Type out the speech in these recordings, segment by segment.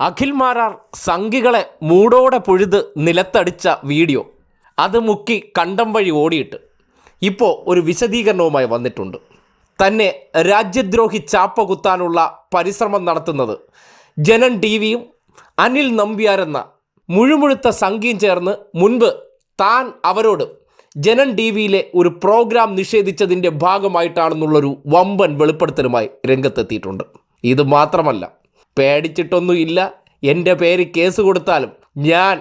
അഖിൽ മാരാർ സംഘികളെ മൂടോടെ പൊഴുത് നിലത്തടിച്ച വീഡിയോ അത് മുക്കി കണ്ടം വഴി ഓടിയിട്ട് ഇപ്പോൾ ഒരു വിശദീകരണവുമായി വന്നിട്ടുണ്ട്. തന്നെ രാജ്യദ്രോഹി ചാപ്പ കുത്താനുള്ള പരിശ്രമം നടത്തുന്നത് ജനൻ ടി വിയും അനിൽ നമ്പ്യാരെന്ന മുഴുമുഴുത്ത സംഘിയും ചേർന്ന് മുൻപ് താൻ അവരോട് ജനൻ ടി വിയിലെ ഒരു പ്രോഗ്രാം നിഷേധിച്ചതിന്റെ ഭാഗമായിട്ടാണെന്നുള്ളൊരു വമ്പൻ വെളിപ്പെടുത്തലുമായി രംഗത്തെത്തിയിട്ടുണ്ട്. ഇത് മാത്രമല്ല പേടിച്ചിട്ടൊന്നുമില്ല. എന്റെ പേര് കേസ് കൊടുത്താലും ഞാൻ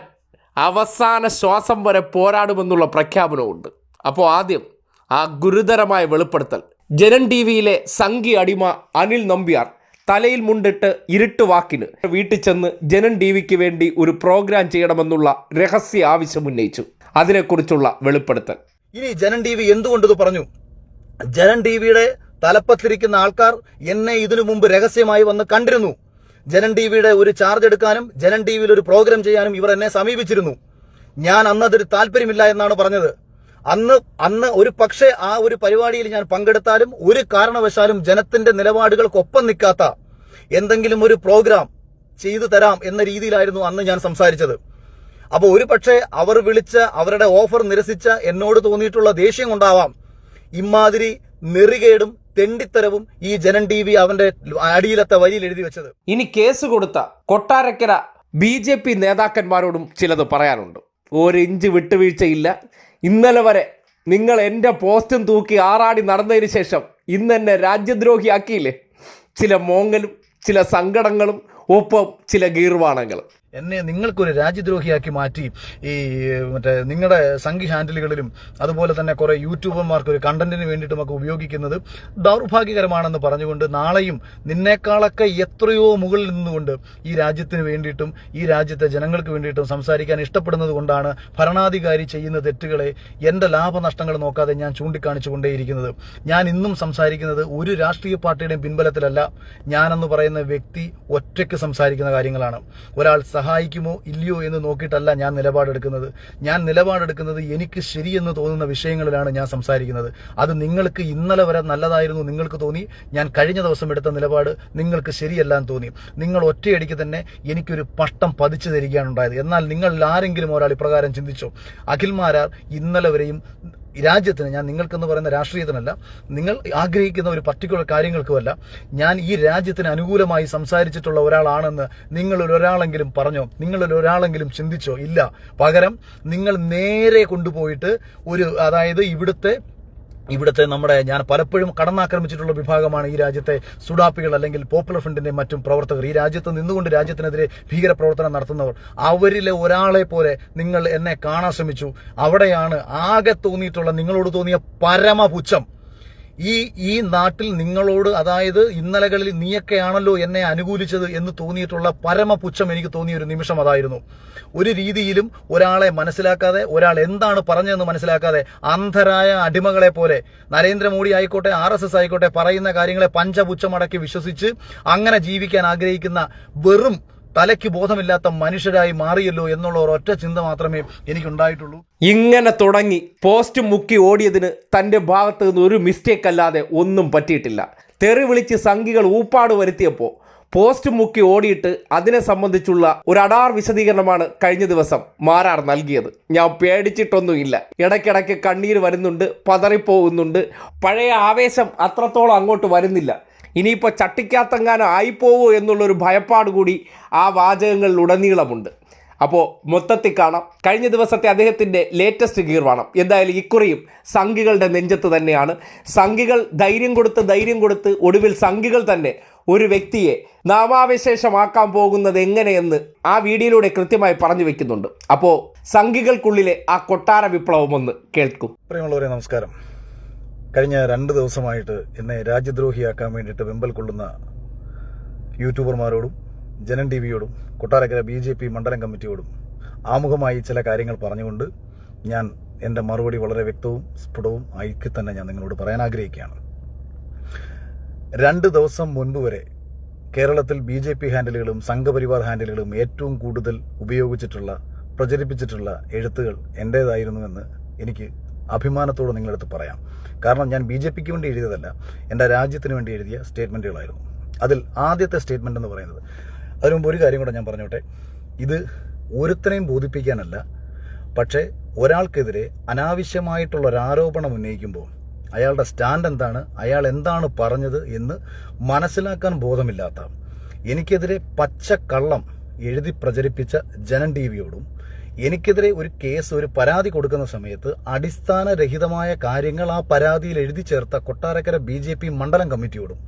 അവസാന ശ്വാസം വരെ പോരാടുമെന്നുള്ള പ്രഖ്യാപനമുണ്ട് അപ്പോൾ ആദ്യം ആ ഗുരുതരമായ വെളിപ്പെടുത്തൽ. ജനൻ ടി വിയിലെ സംഘി അടിമ അനിൽ നമ്പ്യാർ തലയിൽ മുണ്ടിട്ട് ഇരുട്ട് വാക്കിന് വീട്ടിൽ ചെന്ന് ജനൻ ടി വിക്ക് വേണ്ടി ഒരു പ്രോഗ്രാം ചെയ്യണമെന്നുള്ള രഹസ്യ ആവശ്യം ഉന്നയിച്ചു. അതിനെക്കുറിച്ചുള്ള വെളിപ്പെടുത്തൽ. ഇനി ജനൻ ടി വി എന്തുകൊണ്ടിത് പറഞ്ഞു? ജനൻ ടി വിയുടെ തലപ്പത്തിരിക്കുന്ന ആൾക്കാർ എന്നെ ഇതിനു മുമ്പ് രഹസ്യമായി വന്ന് കണ്ടിരുന്നു. ജനൻ ടി വിയുടെ ഒരു ചാർജ് എടുക്കാനും ജനൻ ടി വിയിൽ ഒരു പ്രോഗ്രാം ചെയ്യാനും ഇവർ എന്നെ സമീപിച്ചിരുന്നു. ഞാൻ അന്ന് അതൊരു താല്പര്യമില്ല എന്നാണ് പറഞ്ഞത്. അന്ന് അന്ന് ഒരു പക്ഷേ ആ ഒരു പരിപാടിയിൽ ഞാൻ പങ്കെടുത്താലും ഒരു കാരണവശാലും ജനത്തിന്റെ നിലപാടുകൾക്കൊപ്പം നിൽക്കാത്ത എന്തെങ്കിലും ഒരു പ്രോഗ്രാം ചെയ്തു തരാം എന്ന രീതിയിലായിരുന്നു അന്ന് ഞാൻ സംസാരിച്ചത്. അപ്പോൾ ഒരു പക്ഷേ അവർ വിളിച്ച അവരുടെ ഓഫർ നിരസിച്ച എന്നോട് തോന്നിയിട്ടുള്ള ദേഷ്യം കൊണ്ടാവാം ഇമാതിരി നെറികേടും തെണ്ടിത്തരവും ഈ ജനൻ ടി വി അവന്റെ അടിയിലത്തെ വരിയിൽ എഴുതി വെച്ചത്. ഇനി കേസ് കൊടുത്ത കൊട്ടാരക്കര ബി ജെ പി നേതാക്കന്മാരോടും ചിലത് പറയാനുണ്ട്. ഒരു ഇഞ്ച് വിട്ടുവീഴ്ചയില്ല. ഇന്നലെ വരെ നിങ്ങൾ എന്റെ പോസ്റ്റും തൂക്കി ആറാടി നടന്നതിന് ശേഷം ഇന്ന് എന്നെ രാജ്യദ്രോഹിയാക്കിയില്ലേ? ചില മോങ്ങലും ചില സങ്കടങ്ങളും ഒപ്പം ചില ഗീർവാണങ്ങളും എന്നെ നിങ്ങൾക്കൊരു രാജ്യദ്രോഹിയാക്കി മാറ്റി ഈ മറ്റേ നിങ്ങളുടെ സംഘി ഹാൻഡിലുകളിലും അതുപോലെ തന്നെ കുറേ യൂട്യൂബർമാർക്ക് ഒരു കണ്ടന്റിന് വേണ്ടിയിട്ടുമൊക്കെ ഉപയോഗിക്കുന്നത് ദൗർഭാഗ്യകരമാണെന്ന് പറഞ്ഞുകൊണ്ട് നാളെയും നിന്നേക്കാളൊക്കെ എത്രയോ മുകളിൽ നിന്നുകൊണ്ട് ഈ രാജ്യത്തിന് വേണ്ടിയിട്ടും ഈ രാജ്യത്തെ ജനങ്ങൾക്ക് വേണ്ടിയിട്ടും സംസാരിക്കാൻ ഇഷ്ടപ്പെടുന്നത് കൊണ്ടാണ് ഭരണാധികാരി ചെയ്യുന്ന തെറ്റുകളെ എന്റെ ലാഭനഷ്ടങ്ങൾ നോക്കാതെ ഞാൻ ചൂണ്ടിക്കാണിച്ചുകൊണ്ടേയിരിക്കുന്നത്. ഞാൻ ഇന്നും സംസാരിക്കുന്നത് ഒരു രാഷ്ട്രീയ പാർട്ടിയുടെയും പിൻബലത്തിലല്ല. ഞാനെന്ന് പറയുന്ന വ്യക്തി ഒറ്റയ്ക്ക് സംസാരിക്കുന്ന കാര്യങ്ങളാണ്. ഒരാൾ സഹായിക്കുമോ ഇല്ലയോ എന്ന് നോക്കിയിട്ടല്ല ഞാൻ നിലപാടെടുക്കുന്നത്. ഞാൻ നിലപാടെടുക്കുന്നത് എനിക്ക് ശരിയെന്ന് തോന്നുന്ന വിഷയങ്ങളിലാണ് ഞാൻ സംസാരിക്കുന്നത്. അത് നിങ്ങൾക്ക് ഇന്നലെ വരെ നല്ലതായിരുന്നു നിങ്ങൾക്ക് തോന്നി. ഞാൻ കഴിഞ്ഞ ദിവസം എടുത്ത നിലപാട് നിങ്ങൾക്ക് ശരിയല്ല എന്ന് തോന്നി. നിങ്ങൾ ഒറ്റയടിക്ക് തന്നെ എനിക്കൊരു പട്ടം പതിച്ചു തരികയാണ് ഉണ്ടായത്. എന്നാൽ നിങ്ങളിൽ ആരെങ്കിലും ഒരാൾ ഇപ്രകാരം ചിന്തിച്ചോ? അഖിൽമാരാർ ഇന്നലെ വരെയും രാജ്യത്തിന് ഞാൻ നിങ്ങൾക്കെന്ന് പറയുന്ന രാഷ്ട്രീയത്തിനല്ല നിങ്ങൾ ആഗ്രഹിക്കുന്ന ഒരു പർട്ടിക്കുലർ കാര്യങ്ങൾക്കുമല്ല ഞാൻ ഈ രാജ്യത്തിന് അനുകൂലമായി സംസാരിച്ചിട്ടുള്ള ഒരാളാണെന്ന് നിങ്ങളിൽ ഒരാളെങ്കിലും പറഞ്ഞോ? നിങ്ങളിൽ ഒരാളെങ്കിലും ചിന്തിച്ചോ? ഇല്ല. പകരം നിങ്ങൾ നേരെ കൊണ്ടുപോയിട്ട് ഒരു അതായത് ഇവിടുത്തെ ഇവിടുത്തെ നമ്മുടെ ഞാൻ പലപ്പോഴും കടന്നാക്രമിച്ചിട്ടുള്ള വിഭാഗമാണ് ഈ രാജ്യത്തെ സുഡാപ്പികൾ അല്ലെങ്കിൽ പോപ്പുലർ ഫ്രണ്ടിന്റെ മറ്റും പ്രവർത്തകർ. ഈ രാജ്യത്ത് നിന്നുകൊണ്ട് രാജ്യത്തിനെതിരെ ഭീകരപ്രവർത്തനം നടത്തുന്നവർ. അവരിലെ ഒരാളെ പോലെ നിങ്ങൾ എന്നെ കാണാൻ ശ്രമിച്ചു. അവിടെയാണ് ആകെ തോന്നിയിട്ടുള്ള നിങ്ങളോട് തോന്നിയ പരമപുച്ഛം. ഈ ഈ നാട്ടിൽ നിങ്ങളോട് അതായത് ഇന്നലകളിൽ നീയൊക്കെയാണല്ലോ എന്നെ അനുകൂലിച്ചത് എന്ന് തോന്നിയിട്ടുള്ള പരമപുച്ഛം എനിക്ക് തോന്നിയ ഒരു നിമിഷം അതായിരുന്നു. ഒരു രീതിയിലും ഒരാളെ മനസ്സിലാക്കാതെ ഒരാൾ എന്താണ് പറഞ്ഞതെന്ന് മനസ്സിലാക്കാതെ അന്ധരായ അടിമകളെ പോലെ നരേന്ദ്രമോദി ആയിക്കോട്ടെ ആർ എസ് എസ് ആയിക്കോട്ടെ പറയുന്ന കാര്യങ്ങളെ പഞ്ചപുച്ഛമടക്കി വിശ്വസിച്ച് അങ്ങനെ ജീവിക്കാൻ ആഗ്രഹിക്കുന്ന വെറും തലയ്ക്ക് ബോധമില്ലാത്ത മനുഷ്യരായി മാറിയല്ലോ എന്നുള്ള ഒരൊറ്റ ചിന്ത മാത്രമേ എനിക്കുണ്ടായിട്ടുള്ളൂ. ഇങ്ങനെ തുടങ്ങി പോസ്റ്റ് മുക്കി ഓടിയതിന് തന്റെ ഭാഗത്ത് നിന്ന് ഒരു മിസ്റ്റേക്ക് അല്ലാതെ ഒന്നും പറ്റിയിട്ടില്ല. തെറി വിളിച്ച് സംഘികൾ ഊപ്പാട് വരുത്തിയപ്പോൾ പോസ്റ്റ് മുക്കി ഓടിയിട്ട് അതിനെ സംബന്ധിച്ചുള്ള ഒരു അടാർ വിശദീകരണമാണ് കഴിഞ്ഞ ദിവസം മാരാർ നൽകിയത്. ഞാൻ പേടിച്ചിട്ടൊന്നുമില്ല. ഇടയ്ക്കിടയ്ക്ക് കണ്ണീർ വരുന്നുണ്ട് പതറിപ്പോകുന്നുണ്ട്. പഴയ ആവേശം അത്രത്തോളം അങ്ങോട്ട് വരുന്നില്ല. ഇനിയിപ്പോൾ ചട്ടിക്കാത്തങ്ങാനം ആയിപ്പോവോ എന്നുള്ളൊരു ഭയപ്പാട് കൂടി ആ വാചകങ്ങളിൽ ഉടനീളമുണ്ട് അപ്പോൾ മൊത്തത്തിൽ കാണാം. കഴിഞ്ഞ ദിവസത്തെ അദ്ദേഹത്തിന്റെ ലേറ്റസ്റ്റ് ഗീർവാണം എന്തായാലും ഇക്കുറിയും സംഘികളുടെ നെഞ്ചത്ത് തന്നെയാണ്. സംഘികൾ ധൈര്യം കൊടുത്ത് ധൈര്യം കൊടുത്ത് ഒടുവിൽ സംഘികൾ തന്നെ ഒരു വ്യക്തിയെ നാമാവിശേഷമാക്കാൻ പോകുന്നത് എങ്ങനെയെന്ന് ആ വീഡിയോയിലൂടെ കൃത്യമായി പറഞ്ഞു വെക്കുന്നുണ്ട്. അപ്പോൾ സംഘികൾക്കുള്ളിലെ ആ കൊട്ടാര വിപ്ലവം ഒന്ന് കേൾക്കും. പ്രിയമുള്ളവരെ നമസ്കാരം. കഴിഞ്ഞ രണ്ട് ദിവസമായിട്ട് എന്നെ രാജ്യദ്രോഹിയാക്കാൻ വേണ്ടിയിട്ട് വെമ്പൽ കൊള്ളുന്ന യൂട്യൂബർമാരോടും ജനൻ ടി വിയോടും കൊട്ടാരക്കര ബി ജെ പി മണ്ഡലം കമ്മിറ്റിയോടും ആമുഖമായി ചില കാര്യങ്ങൾ പറഞ്ഞുകൊണ്ട് ഞാൻ എന്റെ മറുപടി വളരെ വ്യക്തവും സ്ഫുടവും ആയിക്കി തന്നെ ഞാൻ നിങ്ങളോട് പറയാൻ ആഗ്രഹിക്കുകയാണ്. രണ്ട് ദിവസം മുൻപ് വരെ കേരളത്തിൽ ബി ജെ പി ഹാൻഡിലുകളും സംഘപരിവാർ ഹാൻഡിലുകളും ഏറ്റവും കൂടുതൽ ഉപയോഗിച്ചിട്ടുള്ള പ്രചരിപ്പിച്ചിട്ടുള്ള എഴുത്തുകൾ എന്റേതായിരുന്നുവെന്ന് എനിക്ക് അഭിമാനത്തോടെ നിങ്ങളടുത്ത് പറയാം. കാരണം ഞാൻ ബി ജെ പിക്ക് വേണ്ടി എഴുതിയതല്ല എന്റെ രാജ്യത്തിന് വേണ്ടി എഴുതിയ സ്റ്റേറ്റ്മെന്റുകളായിരുന്നു അതിൽ ആദ്യത്തെ സ്റ്റേറ്റ്മെന്റ് എന്ന് പറയുന്നത്. അതിനു മുമ്പ് ഒരു കാര്യം കൂടെ ഞാൻ പറഞ്ഞോട്ടെ. ഇത് ഒരുത്തനെയും ബോധിപ്പിക്കാനല്ല പക്ഷേ ഒരാൾക്കെതിരെ അനാവശ്യമായിട്ടുള്ള ഒരു ആരോപണം ഉന്നയിക്കുമ്പോൾ അയാളുടെ സ്റ്റാൻഡ് എന്താണ്? അയാൾ എന്താണ് പറഞ്ഞത് എന്ന് മനസ്സിലാക്കാൻ ബോധമില്ലാത്ത എനിക്കെതിരെ പച്ചക്കള്ളം എഴുതി പ്രചരിപ്പിച്ച ജനൻ ടി വിയോടും എനിക്കെതിരെ ഒരു കേസ് ഒരു പരാതി കൊടുക്കുന്ന സമയത്ത് അടിസ്ഥാനരഹിതമായ കാര്യങ്ങൾ ആ പരാതിയിൽ എഴുതി ചേർത്ത കൊട്ടാരക്കര ബി ജെ പി മണ്ഡലം കമ്മിറ്റിയോടും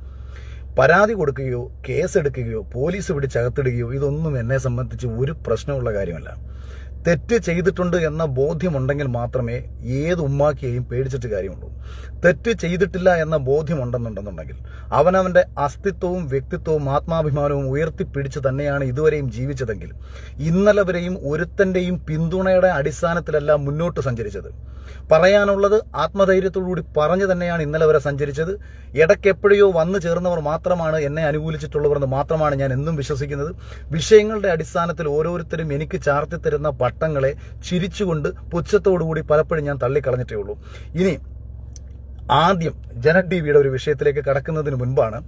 പരാതി കൊടുക്കുകയോ കേസെടുക്കുകയോ പോലീസ് പിടിച്ചകത്തിടുകയോ ഇതൊന്നും എന്നെ സംബന്ധിച്ച് ഒരു പ്രശ്നമുള്ള കാര്യമല്ല. തെറ്റ് ചെയ്തിട്ടുണ്ട് എന്ന ബോധ്യമുണ്ടെങ്കിൽ മാത്രമേ ഏത് ഉമ്മാക്കിയെയും പേടിച്ചിട്ട് കാര്യമുള്ളൂ. തെറ്റ് ചെയ്തിട്ടില്ല എന്ന ബോധ്യമുണ്ടെന്നുണ്ടെന്നുണ്ടെങ്കിൽ അവനവന്റെ അസ്തിത്വവും വ്യക്തിത്വവും ആത്മാഭിമാനവും ഉയർത്തിപ്പിടിച്ച് തന്നെയാണ് ഇതുവരെയും ജീവിച്ചതെങ്കിൽ ഇന്നലെ വരെയും ഒരുത്തന്റെയും പിന്തുണയുടെ അടിസ്ഥാനത്തിലല്ല മുന്നോട്ട് സഞ്ചരിച്ചത്. പറയാനുള്ളത് ആത്മധൈര്യത്തോടുകൂടി പറഞ്ഞു തന്നെയാണ് ഇന്നലെ വരെ സഞ്ചരിച്ചത്. ഇടയ്ക്കെപ്പോഴെയോ വന്നു ചേർന്നവർ മാത്രമാണ് എന്നെ അനുകൂലിച്ചിട്ടുള്ളവർ എന്ന് മാത്രമാണ് ഞാൻ എന്നും വിശ്വസിക്കുന്നത്. വിഷയങ്ങളുടെ അടിസ്ഥാനത്തിൽ ഓരോരുത്തരും എനിക്ക് ചാർത്തി തരുന്ന പട്ടങ്ങളെ ചിരിച്ചുകൊണ്ട് പുച്ഛത്തോടുകൂടി പലപ്പോഴും ഞാൻ തള്ളിക്കളഞ്ഞിട്ടേ ഉള്ളൂ. ഇനി ആദ്യം ജന ടി വിയുടെ ഒരു വിഷയത്തിലേക്ക് കടക്കുന്നതിന് മുൻപാണ്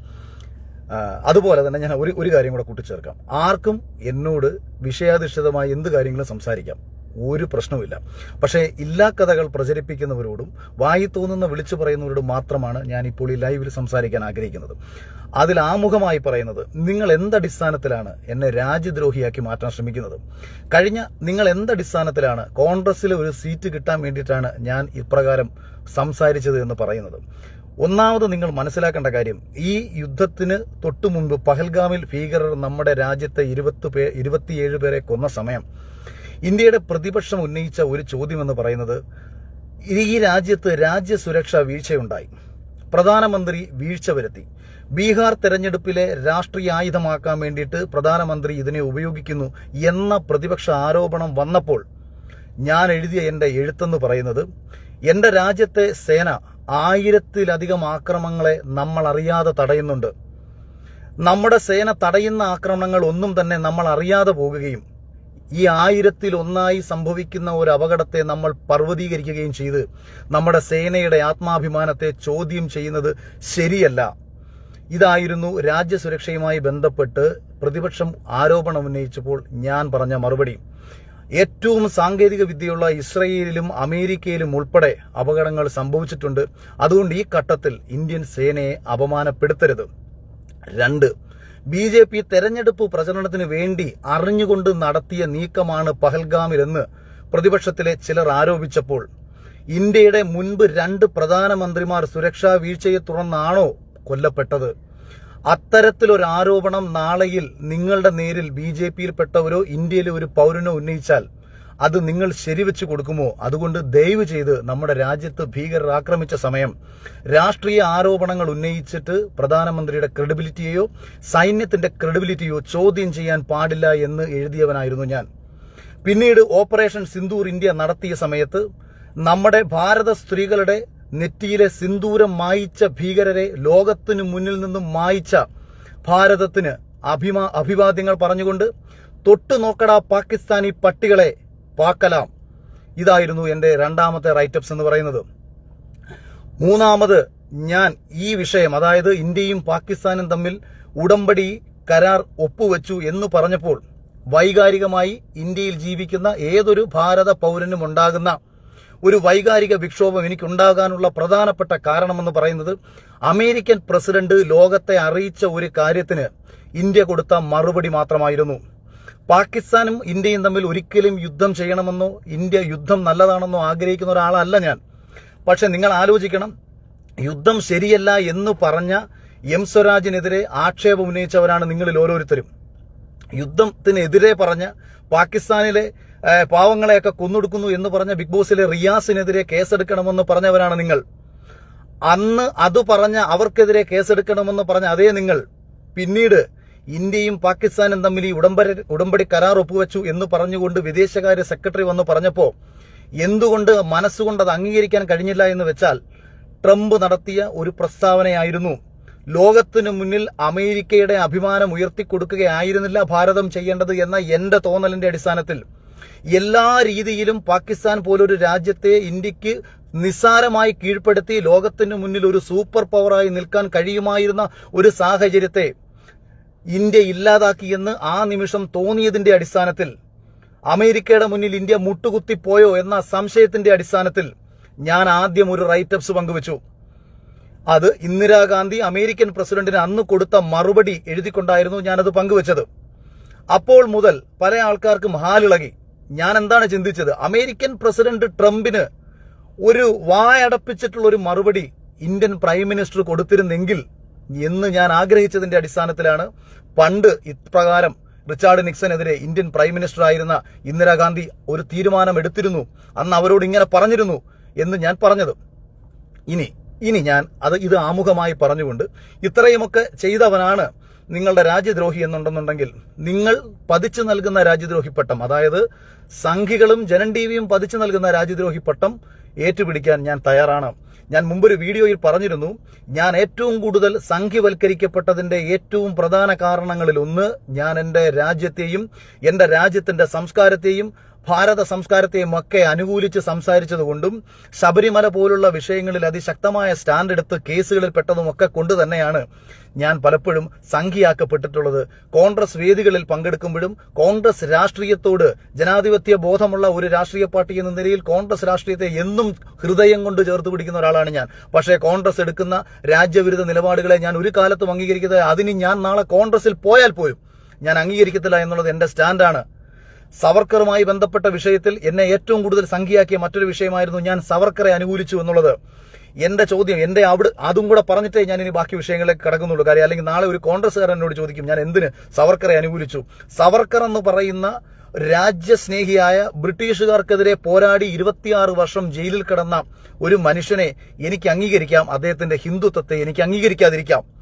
അതുപോലെ തന്നെ ഞാൻ ഒരു ഒരു കാര്യം കൂടെ കൂട്ടിച്ചേർക്കാം. ആർക്കും എന്നോട് വിഷയാധിഷ്ഠിതമായി എന്ത് കാര്യങ്ങളും സംസാരിക്കാം. ഒരു പ്രശ്നവുമില്ല. പക്ഷേ ഇല്ലാ കഥകൾ പ്രചരിപ്പിക്കുന്നവരോടും വായി തോന്നുന്ന വിളിച്ചു പറയുന്നവരോടും മാത്രമാണ് ഞാൻ ഇപ്പോൾ ഈ ലൈവിൽ സംസാരിക്കാൻ ആഗ്രഹിക്കുന്നത്. അതിൽ ആമുഖമായി പറയുന്നത് നിങ്ങൾ എന്തടിസ്ഥാനത്തിലാണ് എന്നെ രാജ്യദ്രോഹിയാക്കി മാറ്റാൻ ശ്രമിക്കുന്നത്? കഴിഞ്ഞ നിങ്ങൾ എന്തടിസ്ഥാനത്തിലാണ് കോൺഗ്രസിൽ ഒരു സീറ്റ് കിട്ടാൻ വേണ്ടിയിട്ടാണ് ഞാൻ ഇപ്രകാരം സംസാരിച്ചത് എന്ന് പറയുന്നത്? ഒന്നാമത് നിങ്ങൾ മനസ്സിലാക്കേണ്ട കാര്യം ഈ യുദ്ധത്തിന് തൊട്ടു മുൻപ് പഹൽഗാമിൽ ഭീകരർ നമ്മുടെ രാജ്യത്തെ ഇരുപത്തി ഇരുപത്തിയേഴ് പേരെ കൊന്ന സമയം ഇന്ത്യയുടെ പ്രതിപക്ഷം ഉന്നയിച്ച ഒരു ചോദ്യമെന്ന് പറയുന്നത് ഈ രാജ്യത്ത് രാജ്യസുരക്ഷ വീഴ്ചയുണ്ടായി. പ്രധാനമന്ത്രി വീഴ്ച വരുത്തി. ബീഹാർ തെരഞ്ഞെടുപ്പിലെ രാഷ്ട്രീയ ആയുധമാക്കാൻ വേണ്ടിയിട്ട് പ്രധാനമന്ത്രി ഇതിനെ ഉപയോഗിക്കുന്നു എന്ന പ്രതിപക്ഷ ആരോപണം വന്നപ്പോൾ ഞാൻ എഴുതിയ എന്റെ എഴുത്തെന്ന് പറയുന്നത് എന്റെ രാജ്യത്തെ സേന ആയിരത്തിലധികം ആക്രമണങ്ങളെ നമ്മൾ അറിയാതെ തടയുന്നുണ്ട്. നമ്മുടെ സേന തടയുന്ന ആക്രമണങ്ങൾ ഒന്നും തന്നെ നമ്മൾ അറിയാതെ പോകുകയും ഈ ആയിരത്തിൽ ഒന്നായി സംഭവിക്കുന്ന ഒരു അപകടത്തെ നമ്മൾ പർവതീകരിക്കുകയും ചെയ്ത് നമ്മുടെ സേനയുടെ ആത്മാഭിമാനത്തെ ചോദ്യം ചെയ്യുന്നത് ശരിയല്ല. ഇതായിരുന്നു രാജ്യസുരക്ഷയുമായി ബന്ധപ്പെട്ട് പ്രതിപക്ഷം ആരോപണം ഉന്നയിച്ചപ്പോൾ ഞാൻ പറഞ്ഞ മറുപടി. ഏറ്റവും സാങ്കേതിക വിദ്യയുള്ള ഇസ്രയേലിലും അമേരിക്കയിലും ഉൾപ്പെടെ അപകടങ്ങൾ സംഭവിച്ചിട്ടുണ്ട്. അതുകൊണ്ട് ഈ ഘട്ടത്തിൽ ഇന്ത്യൻ സേനയെ അപമാനപ്പെടുത്തരുത്. രണ്ട് ബി ജെ പി തെരഞ്ഞെടുപ്പ് പ്രചരണത്തിന് വേണ്ടി അറിഞ്ഞുകൊണ്ട് നടത്തിയ നീക്കമാണ് പഹൽഗാമിലെന്ന് പ്രതിപക്ഷത്തിലെ ചിലർ ആരോപിച്ചപ്പോൾ. ഇന്ത്യയുടെ മുൻപ് രണ്ട് പ്രധാനമന്ത്രിമാർ സുരക്ഷാ വീഴ്ചയെ തുടർന്നാണോ കൊല്ലപ്പെട്ടത്? അത്തരത്തിലൊരു ആരോപണം നാളെയിൽ നിങ്ങളുടെ നേരിൽ ബി ജെ പിയിൽപ്പെട്ടവരോ ഇന്ത്യയിലെ ഒരു പൗരനോ ഉന്നയിച്ചാൽ അത് നിങ്ങൾ ശരിവെച്ച് കൊടുക്കുമോ? അതുകൊണ്ട് ദയവ് ചെയ്ത് നമ്മുടെ രാജ്യത്ത് ഭീകരർ ആക്രമിച്ച സമയം രാഷ്ട്രീയ ആരോപണങ്ങൾ ഉന്നയിച്ചിട്ട് പ്രധാനമന്ത്രിയുടെ ക്രെഡിബിലിറ്റിയെയോ സൈന്യത്തിന്റെ ക്രെഡിബിലിറ്റിയോ ചോദ്യം ചെയ്യാൻ പാടില്ല എന്ന് എഴുതിയവനായിരുന്നു ഞാൻ. പിന്നീട് ഓപ്പറേഷൻ സിന്ദൂർ ഇന്ത്യ നടത്തിയ സമയത്ത് നമ്മുടെ ഭാരത സ്ത്രീകളുടെ നെറ്റിയിലെ സിന്ദൂരം മായിച്ച ഭീകരരെ ലോകത്തിനു മുന്നിൽ നിന്നും മായിച്ച ഭാരതത്തിന് അഭിമാ അഭിവാദ്യങ്ങൾ പറഞ്ഞുകൊണ്ട് തൊട്ടു നോക്കടാ പാകിസ്ഥാനി പട്ടികളെ പാക്കലാം. ഇതായിരുന്നു എന്റെ രണ്ടാമത്തെ റൈറ്റപ്സ് എന്ന് പറയുന്നത്. മൂന്നാമത് ഞാൻ ഈ വിഷയം അതായത് ഇന്ത്യയും പാകിസ്ഥാനും തമ്മിൽ ഉടമ്പടി കരാർ ഒപ്പുവെച്ചു എന്ന് പറഞ്ഞപ്പോൾ വൈകാരികമായി ഇന്ത്യയിൽ ജീവിക്കുന്ന ഏതൊരു ഭാരത പൗരനും ഉണ്ടാകുന്ന ഒരു വൈകാരിക വിക്ഷോഭം എനിക്കുണ്ടാകാനുള്ള പ്രധാനപ്പെട്ട കാരണമെന്ന് പറയുന്നത് അമേരിക്കൻ പ്രസിഡന്റ് ലോകത്തെ അറിയിച്ച ഒരു കാര്യത്തിന് ഇന്ത്യ കൊടുത്ത മറുപടി മാത്രമായിരുന്നു. പാകിസ്ഥാനും ഇന്ത്യയും തമ്മിൽ ഒരിക്കലും യുദ്ധം ചെയ്യണമെന്നോ ഇന്ത്യ യുദ്ധം നല്ലതാണെന്നോ ആഗ്രഹിക്കുന്ന ഒരാളല്ല ഞാൻ. പക്ഷെ നിങ്ങൾ ആലോചിക്കണം യുദ്ധം ശരിയല്ല എന്ന് പറഞ്ഞ എം സ്വരാജിനെതിരെ ആക്ഷേപം ഉന്നയിച്ചവരാണ് നിങ്ങളിൽ ഓരോരുത്തരും. യുദ്ധത്തിനെതിരെ പറഞ്ഞ പാകിസ്ഥാനിലെ പാവങ്ങളെയൊക്കെ കൊന്നൊടുക്കുന്നു എന്ന് പറഞ്ഞ ബിഗ് ബോസിലെ റിയാസിനെതിരെ കേസെടുക്കണമെന്ന് പറഞ്ഞവരാണ് നിങ്ങൾ. അന്ന് അത് പറഞ്ഞ അവർക്കെതിരെ കേസെടുക്കണമെന്ന് പറഞ്ഞ അതേ നിങ്ങൾ. പിന്നീട് ഇന്ത്യയും പാകിസ്ഥാനും തമ്മിൽ ഈ ഉടമ്പടി ഉടമ്പടി കരാർ ഒപ്പുവെച്ചു എന്ന് പറഞ്ഞുകൊണ്ട് വിദേശകാര്യ സെക്രട്ടറി വന്ന് പറഞ്ഞപ്പോ എന്തുകൊണ്ട് മനസ്സുകൊണ്ട് അത് അംഗീകരിക്കാൻ കഴിഞ്ഞില്ല എന്ന് വെച്ചാൽ ട്രംപ് നടത്തിയ ഒരു പ്രസ്താവനയായിരുന്നു. ലോകത്തിനു മുന്നിൽ അമേരിക്കയുടെ അഭിമാനം ഉയർത്തിക്കൊടുക്കുകയായിരുന്നില്ല ഭാരതം ചെയ്യേണ്ടത് എന്ന എന്റെ തോന്നലിന്റെ അടിസ്ഥാനത്തിൽ. എല്ലാ രീതിയിലും പാകിസ്ഥാൻ പോലൊരു രാജ്യത്തെ ഇന്ത്യയ്ക്ക് നിസ്സാരമായി കീഴ്പ്പെടുത്തി ലോകത്തിനു മുന്നിൽ ഒരു സൂപ്പർ പവറായി നിൽക്കാൻ കഴിയുമായിരുന്ന ഒരു സാഹചര്യത്തെ ഇന്ത്യ ഇല്ലാതാക്കിയെന്ന് ആ നിമിഷം തോന്നിയതിന്റെ അടിസ്ഥാനത്തിൽ അമേരിക്കയുടെ മുന്നിൽ ഇന്ത്യ മുട്ടുകുത്തിപ്പോയോ എന്ന സംശയത്തിന്റെ അടിസ്ഥാനത്തിൽ ഞാൻ ആദ്യം ഒരു റൈറ്റപ്സ് പങ്കുവച്ചു. അത് ഇന്ദിരാഗാന്ധി അമേരിക്കൻ പ്രസിഡന്റിന് അന്ന് കൊടുത്ത മറുപടി എഴുതിക്കൊണ്ടായിരുന്നു ഞാനത് പങ്കുവച്ചത്. അപ്പോൾ മുതൽ പല ആൾക്കാർക്കും ഹാലിളകി. ഞാൻ എന്താണ് ചിന്തിച്ചത്? അമേരിക്കൻ പ്രസിഡന്റ് ട്രംപിന് ഒരു വായടപ്പിച്ചിട്ടുള്ള ഒരു മറുപടി ഇന്ത്യൻ പ്രൈം മിനിസ്റ്റർ കൊടുത്തിരുന്നെങ്കിൽ എന്ന് ഞാൻ ആഗ്രഹിച്ചതിന്റെ അടിസ്ഥാനത്തിലാണ് പണ്ട് ഇപ്രകാരം റിച്ചാർഡ് നിക്സനെതിരെ ഇന്ത്യൻ പ്രൈം മിനിസ്റ്റർ ആയിരുന്ന ഇന്ദിരാഗാന്ധി ഒരു തീരുമാനം എടുത്തിരുന്നു. അന്ന് അവരോട് ഇങ്ങനെ പറഞ്ഞിരുന്നു എന്ന് ഞാൻ പറഞ്ഞത്. ഇനി ഇനി ഞാൻ അത് ഇത് ആമുഖമായി പറഞ്ഞുകൊണ്ട് ഇത്രയുമൊക്കെ ചെയ്തവനാണ് നിങ്ങളുടെ രാജ്യദ്രോഹി എന്നുണ്ടെന്നുണ്ടെങ്കിൽ നിങ്ങൾ പതിച്ചു നൽകുന്ന രാജ്യദ്രോഹി പട്ടം അതായത് സംഘികളും ജനൻ ടി വിയും പതിച്ചു നൽകുന്ന രാജ്യദ്രോഹി പട്ടം ഏറ്റുപിടിക്കാൻ ഞാൻ തയ്യാറാണ്. ഞാൻ മുമ്പൊരു വീഡിയോയിൽ പറഞ്ഞിരുന്നു ഞാൻ ഏറ്റവും കൂടുതൽ സംഘിവൽക്കരിക്കപ്പെട്ടതിന്റെ ഏറ്റവും പ്രധാന കാരണങ്ങളിൽ ഒന്ന് ഞാൻ എന്റെ രാജ്യത്തെയും എന്റെ രാജ്യത്തിന്റെ സംസ്കാരത്തെയും ഭാരത സംസ്കാരത്തെയും ഒക്കെ അനുകൂലിച്ച് സംസാരിച്ചതുകൊണ്ടും ശബരിമല പോലുള്ള വിഷയങ്ങളിൽ അതിശക്തമായ സ്റ്റാൻഡ് എടുത്ത് കേസുകളിൽ പെട്ടതുമൊക്കെ കൊണ്ട് തന്നെയാണ് ഞാൻ പലപ്പോഴും സംഖ്യയാക്കപ്പെട്ടിട്ടുള്ളത്. കോൺഗ്രസ് വേദികളിൽ പങ്കെടുക്കുമ്പോഴും കോൺഗ്രസ് രാഷ്ട്രീയത്തോട് ജനാധിപത്യ ബോധമുള്ള ഒരു രാഷ്ട്രീയ പാർട്ടി എന്ന നിലയിൽ കോൺഗ്രസ് രാഷ്ട്രീയത്തെ എന്നും ഹൃദയം കൊണ്ട് ചേർത്ത് പിടിക്കുന്ന ഒരാളാണ് ഞാൻ. പക്ഷേ കോൺഗ്രസ് എടുക്കുന്ന രാജ്യവിരുദ്ധ നിലപാടുകളെ ഞാൻ ഒരു കാലത്തും അംഗീകരിക്കുന്നത് അതിന് ഞാൻ നാളെ കോൺഗ്രസിൽ പോയാൽ പോലും ഞാൻ അംഗീകരിക്കത്തില്ല എന്നുള്ളത് എന്റെ സ്റ്റാൻഡാണ്. സവർക്കറുമായി ബന്ധപ്പെട്ട വിഷയത്തിൽ എന്നെ ഏറ്റവും കൂടുതൽ സംഖ്യയാക്കിയ മറ്റൊരു വിഷയമായിരുന്നു ഞാൻ സവർക്കറെ അനുകൂലിച്ചു എന്നുള്ളത്. എന്റെ ചോദ്യം എന്റെ അവിടെ അതും കൂടെ പറഞ്ഞിട്ടേ ഞാൻ ഇനി ബാക്കി വിഷയങ്ങളിലേക്ക് കടക്കുന്നുള്ളൂ. കാര്യം അല്ലെങ്കിൽ നാളെ ഒരു കോൺഗ്രസ്സുകാരൻ എന്നോട് ചോദിക്കും ഞാൻ എന്തിന് സവർക്കറെ അനുകൂലിച്ചു? സവർക്കർ എന്ന് പറയുന്ന രാജ്യസ്നേഹിയായ ബ്രിട്ടീഷുകാർക്കെതിരെ പോരാടി ഇരുപത്തിയാറ് വർഷം ജയിലിൽ കിടന്ന ഒരു മനുഷ്യനെ എനിക്ക് അംഗീകരിക്കാം. അദ്ദേഹത്തിന്റെ ഹിന്ദുത്വത്തെ എനിക്ക് അംഗീകരിക്കാതിരിക്കാം.